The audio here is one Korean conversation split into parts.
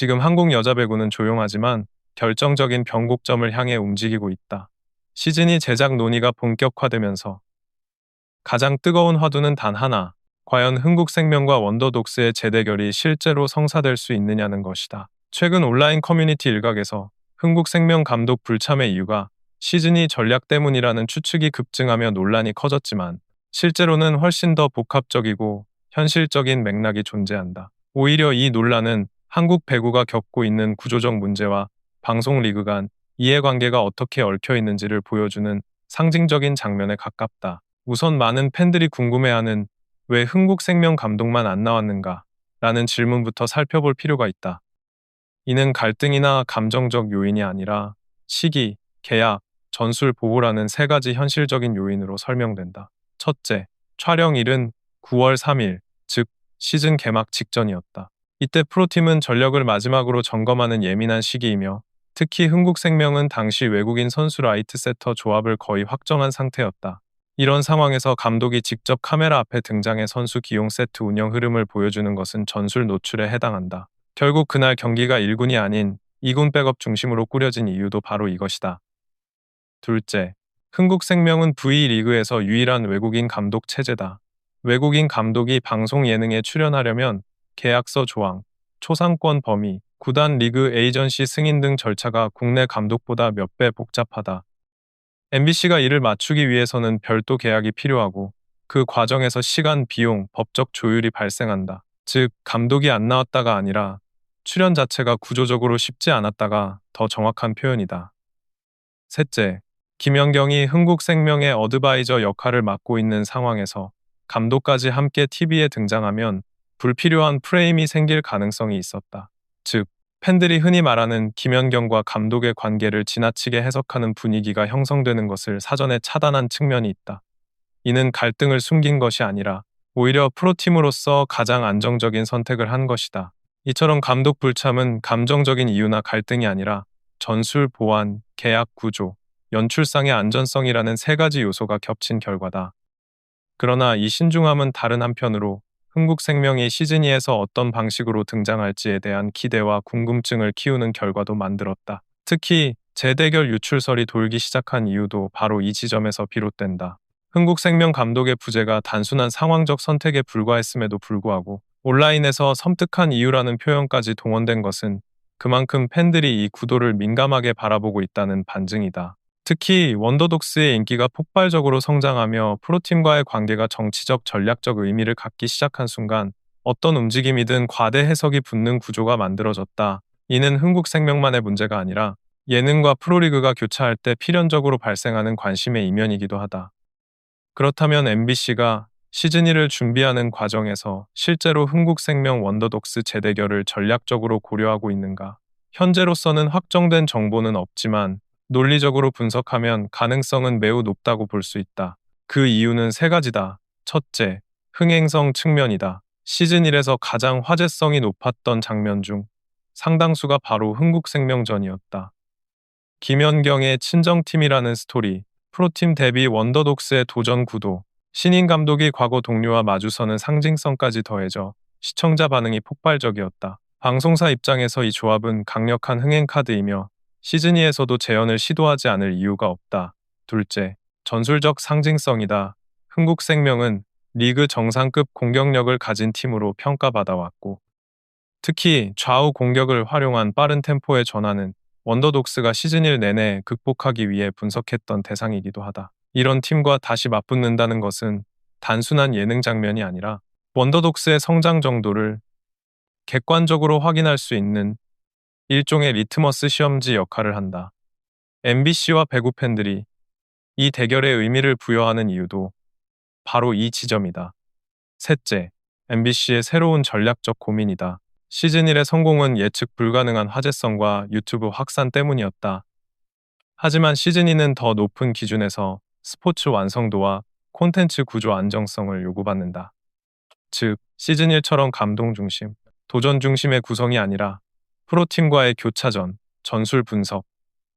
지금 한국 여자 배구는 조용하지만 결정적인 변곡점을 향해 움직이고 있다. 시즌이 제작 논의가 본격화되면서 가장 뜨거운 화두는 단 하나. 과연 흥국생명과 원더독스의 재대결이 실제로 성사될 수 있느냐는 것이다. 최근 온라인 커뮤니티 일각에서 흥국생명 감독 불참의 이유가 시즌이 전략 때문이라는 추측이 급증하며 논란이 커졌지만 실제로는 훨씬 더 복합적이고 현실적인 맥락이 존재한다. 오히려 이 논란은 한국 배구가 겪고 있는 구조적 문제와 방송 리그 간 이해관계가 어떻게 얽혀 있는지를 보여주는 상징적인 장면에 가깝다. 우선 많은 팬들이 궁금해하는 왜 흥국생명 감독만 안 나왔는가? 라는 질문부터 살펴볼 필요가 있다. 이는 갈등이나 감정적 요인이 아니라 시기, 계약, 전술 보호라는 세 가지 현실적인 요인으로 설명된다. 첫째, 촬영일은 9월 3일, 즉 시즌 개막 직전이었다. 이때 프로팀은 전력을 마지막으로 점검하는 예민한 시기이며 특히 흥국생명은 당시 외국인 선수 라이트 세터 조합을 거의 확정한 상태였다. 이런 상황에서 감독이 직접 카메라 앞에 등장해 선수 기용 세트 운영 흐름을 보여주는 것은 전술 노출에 해당한다. 결국 그날 경기가 1군이 아닌 2군 백업 중심으로 꾸려진 이유도 바로 이것이다. 둘째, 흥국생명은 V리그에서 유일한 외국인 감독 체제다. 외국인 감독이 방송 예능에 출연하려면 계약서 조항, 초상권 범위, 구단 리그 에이전시 승인 등 절차가 국내 감독보다 몇 배 복잡하다. MBC가 이를 맞추기 위해서는 별도 계약이 필요하고 그 과정에서 시간, 비용, 법적 조율이 발생한다. 즉, 감독이 안 나왔다가 아니라 출연 자체가 구조적으로 쉽지 않았다가 더 정확한 표현이다. 셋째, 김연경이 흥국생명의 어드바이저 역할을 맡고 있는 상황에서 감독까지 함께 TV에 등장하면 불필요한 프레임이 생길 가능성이 있었다. 즉, 팬들이 흔히 말하는 김연경과 감독의 관계를 지나치게 해석하는 분위기가 형성되는 것을 사전에 차단한 측면이 있다. 이는 갈등을 숨긴 것이 아니라 오히려 프로팀으로서 가장 안정적인 선택을 한 것이다. 이처럼 감독 불참은 감정적인 이유나 갈등이 아니라 전술 보완, 계약 구조, 연출상의 안전성이라는 세 가지 요소가 겹친 결과다. 그러나 이 신중함은 다른 한편으로 흥국생명이 시즌2에서 어떤 방식으로 등장할지에 대한 기대와 궁금증을 키우는 결과도 만들었다. 특히 재대결 유출설이 돌기 시작한 이유도 바로 이 지점에서 비롯된다. 흥국생명 감독의 부재가 단순한 상황적 선택에 불과했음에도 불구하고 온라인에서 섬뜩한 이유라는 표현까지 동원된 것은 그만큼 팬들이 이 구도를 민감하게 바라보고 있다는 반증이다. 특히 원더독스의 인기가 폭발적으로 성장하며 프로팀과의 관계가 정치적 전략적 의미를 갖기 시작한 순간 어떤 움직임이든 과대 해석이 붙는 구조가 만들어졌다. 이는 흥국생명만의 문제가 아니라 예능과 프로리그가 교차할 때 필연적으로 발생하는 관심의 이면이기도 하다. 그렇다면 MBC가 시즌1을 준비하는 과정에서 실제로 흥국생명 원더독스 재대결을 전략적으로 고려하고 있는가? 현재로서는 확정된 정보는 없지만 논리적으로 분석하면 가능성은 매우 높다고 볼 수 있다. 그 이유는 세 가지다. 첫째, 흥행성 측면이다. 시즌 1에서 가장 화제성이 높았던 장면 중 상당수가 바로 흥국생명전이었다. 김연경의 친정팀이라는 스토리, 프로팀 대비 원더독스의 도전 구도, 신인 감독이 과거 동료와 마주서는 상징성까지 더해져 시청자 반응이 폭발적이었다. 방송사 입장에서 이 조합은 강력한 흥행 카드이며 시즌2에서도 재현을 시도하지 않을 이유가 없다. 둘째, 전술적 상징성이다. 흥국생명은 리그 정상급 공격력을 가진 팀으로 평가받아왔고, 특히 좌우 공격을 활용한 빠른 템포의 전환은 원더독스가 시즌 1 내내 극복하기 위해 분석했던 대상이기도 하다. 이런 팀과 다시 맞붙는다는 것은 단순한 예능 장면이 아니라 원더독스의 성장 정도를 객관적으로 확인할 수 있는 일종의 리트머스 시험지 역할을 한다. MBC와 배구 팬들이 이 대결의 의미를 부여하는 이유도 바로 이 지점이다. 셋째, MBC의 새로운 전략적 고민이다. 시즌 1의 성공은 예측 불가능한 화제성과 유튜브 확산 때문이었다. 하지만 시즌 2는 더 높은 기준에서 스포츠 완성도와 콘텐츠 구조 안정성을 요구받는다. 즉, 시즌 1처럼 감동 중심, 도전 중심의 구성이 아니라 프로팀과의 교차전, 전술 분석,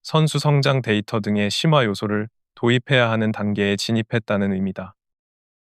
선수 성장 데이터 등의 심화 요소를 도입해야 하는 단계에 진입했다는 의미다.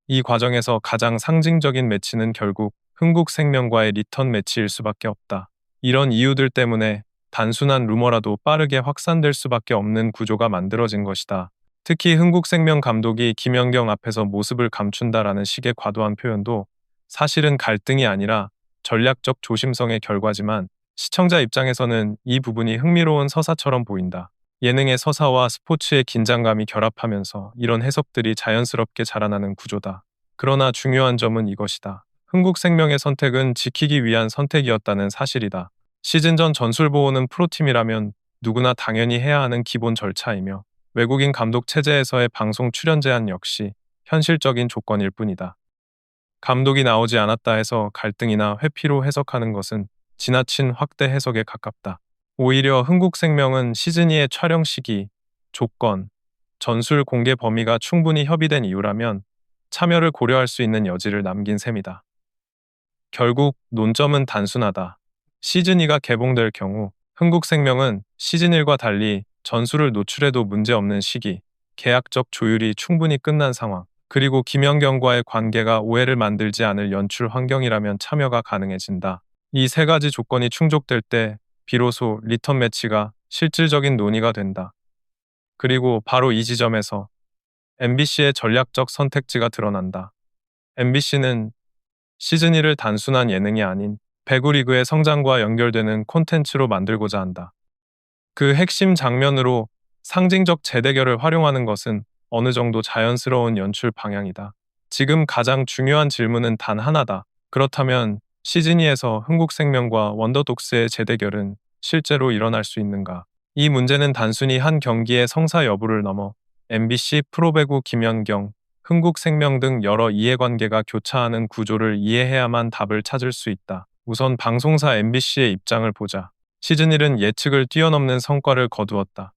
이 과정에서 가장 상징적인 매치는 결국 흥국생명과의 리턴 매치일 수밖에 없다. 이런 이유들 때문에 단순한 루머라도 빠르게 확산될 수밖에 없는 구조가 만들어진 것이다. 특히 흥국생명 감독이 김연경 앞에서 모습을 감춘다라는 식의 과도한 표현도 사실은 갈등이 아니라 전략적 조심성의 결과지만 시청자 입장에서는 이 부분이 흥미로운 서사처럼 보인다. 예능의 서사와 스포츠의 긴장감이 결합하면서 이런 해석들이 자연스럽게 자라나는 구조다. 그러나 중요한 점은 이것이다. 흥국생명의 선택은 지키기 위한 선택이었다는 사실이다. 시즌 전 전술 보호는 프로팀이라면 누구나 당연히 해야 하는 기본 절차이며 외국인 감독 체제에서의 방송 출연 제한 역시 현실적인 조건일 뿐이다. 감독이 나오지 않았다 해서 갈등이나 회피로 해석하는 것은 지나친 확대 해석에 가깝다. 오히려 흥국생명은 시즌2의 촬영 시기, 조건, 전술 공개 범위가 충분히 협의된 이유라면 참여를 고려할 수 있는 여지를 남긴 셈이다. 결국 논점은 단순하다. 시즌2가 개봉될 경우 흥국생명은 시즌1과 달리 전술을 노출해도 문제없는 시기, 계약적 조율이 충분히 끝난 상황, 그리고 김연경과의 관계가 오해를 만들지 않을 연출 환경이라면 참여가 가능해진다. 이 세 가지 조건이 충족될 때 비로소 리턴 매치가 실질적인 논의가 된다. 그리고 바로 이 지점에서 MBC의 전략적 선택지가 드러난다. MBC는 시즌 1을 단순한 예능이 아닌 배구리그의 성장과 연결되는 콘텐츠로 만들고자 한다. 그 핵심 장면으로 상징적 재대결을 활용하는 것은 어느 정도 자연스러운 연출 방향이다. 지금 가장 중요한 질문은 단 하나다. 그렇다면 시즈니에서 흥국생명과 원더독스의 재대결은 실제로 일어날 수 있는가? 이 문제는 단순히 한 경기의 성사 여부를 넘어 MBC 프로배구 김연경, 흥국생명 등 여러 이해관계가 교차하는 구조를 이해해야만 답을 찾을 수 있다. 우선 방송사 MBC의 입장을 보자. 시즌1은 예측을 뛰어넘는 성과를 거두었다.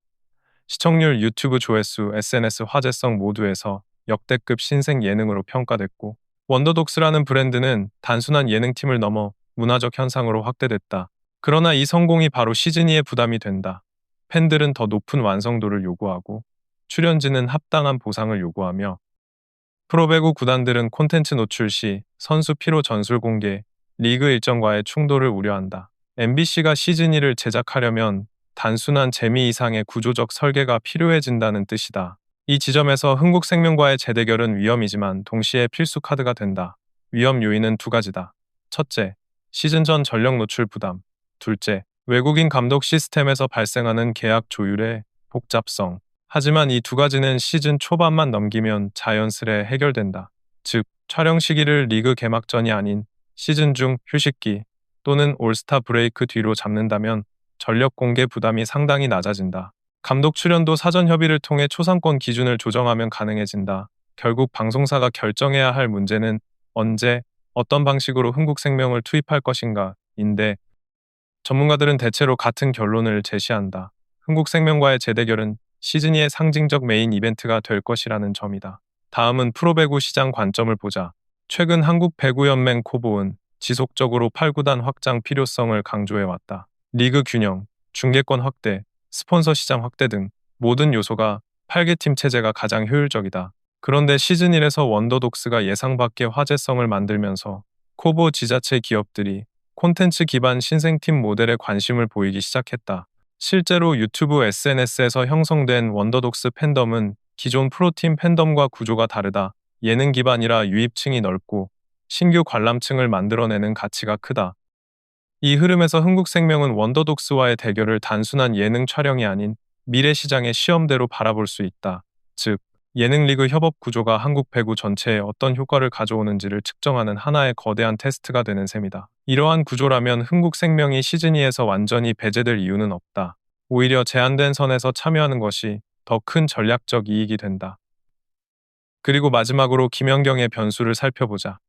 시청률, 유튜브 조회수, SNS 화제성 모두에서 역대급 신생 예능으로 평가됐고 원더독스라는 브랜드는 단순한 예능팀을 넘어 문화적 현상으로 확대됐다. 그러나 이 성공이 바로 시즌2의 부담이 된다. 팬들은 더 높은 완성도를 요구하고 출연진은 합당한 보상을 요구하며 프로배구 구단들은 콘텐츠 노출 시 선수 피로 전술 공개, 리그 일정과의 충돌을 우려한다. MBC가 시즌2를 제작하려면 단순한 재미 이상의 구조적 설계가 필요해진다는 뜻이다. 이 지점에서 흥국생명과의 재대결은 위험이지만 동시에 필수 카드가 된다. 위험 요인은 두 가지다. 첫째, 시즌 전 전력 노출 부담. 둘째, 외국인 감독 시스템에서 발생하는 계약 조율의 복잡성. 하지만 이 두 가지는 시즌 초반만 넘기면 자연스레 해결된다. 즉, 촬영 시기를 리그 개막전이 아닌 시즌 중 휴식기 또는 올스타 브레이크 뒤로 잡는다면 전력 공개 부담이 상당히 낮아진다. 감독 출연도 사전 협의를 통해 초상권 기준을 조정하면 가능해진다. 결국 방송사가 결정해야 할 문제는 언제, 어떤 방식으로 흥국생명을 투입할 것인가인데 전문가들은 대체로 같은 결론을 제시한다. 흥국생명과의 재대결은 시즌2의 상징적 메인 이벤트가 될 것이라는 점이다. 다음은 프로배구 시장 관점을 보자. 최근 한국배구연맹 코보은 지속적으로 8구단 확장 필요성을 강조해왔다. 리그 균형, 중계권 확대, 스폰서 시장 확대 등 모든 요소가 8개 팀 체제가 가장 효율적이다. 그런데 시즌 1에서 원더독스가 예상 밖의 화제성을 만들면서 코보 지자체 기업들이 콘텐츠 기반 신생팀 모델에 관심을 보이기 시작했다. 실제로 유튜브 SNS에서 형성된 원더독스 팬덤은 기존 프로팀 팬덤과 구조가 다르다. 예능 기반이라 유입층이 넓고 신규 관람층을 만들어내는 가치가 크다. 이 흐름에서 흥국생명은 원더독스와의 대결을 단순한 예능 촬영이 아닌 미래 시장의 시험대로 바라볼 수 있다. 즉, 예능리그 협업 구조가 한국 배구 전체에 어떤 효과를 가져오는지를 측정하는 하나의 거대한 테스트가 되는 셈이다. 이러한 구조라면 흥국생명이 시즌2에서 완전히 배제될 이유는 없다. 오히려 제한된 선에서 참여하는 것이 더 큰 전략적 이익이 된다. 그리고 마지막으로 김연경의 변수를 살펴보자.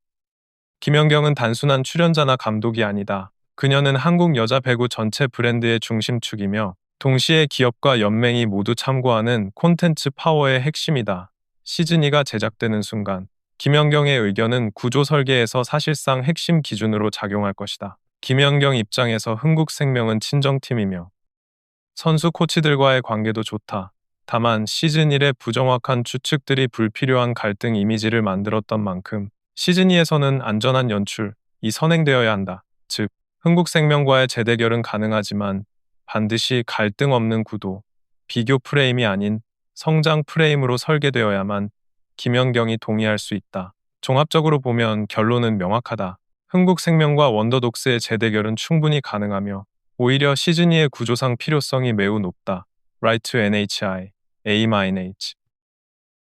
김연경은 단순한 출연자나 감독이 아니다. 그녀는 한국 여자 배구 전체 브랜드의 중심축이며 동시에 기업과 연맹이 모두 참고하는 콘텐츠 파워의 핵심이다. 시즌2가 제작되는 순간 김연경의 의견은 구조 설계에서 사실상 핵심 기준으로 작용할 것이다. 김연경 입장에서 흥국생명은 친정팀이며 선수 코치들과의 관계도 좋다. 다만 시즌 1의 부정확한 추측들이 불필요한 갈등 이미지를 만들었던 만큼 시즌 2에서는 안전한 연출 이 선행되어야 한다. 즉, 흥국생명과의 재대결은 가능하지만 반드시 갈등 없는 구도, 비교 프레임이 아닌 성장 프레임으로 설계되어야만 김연경이 동의할 수 있다. 종합적으로 보면 결론은 명확하다. 흥국생명과 원더독스의 재대결은 충분히 가능하며 오히려 시즈니의 구조상 필요성이 매우 높다. Right to NHI, A-H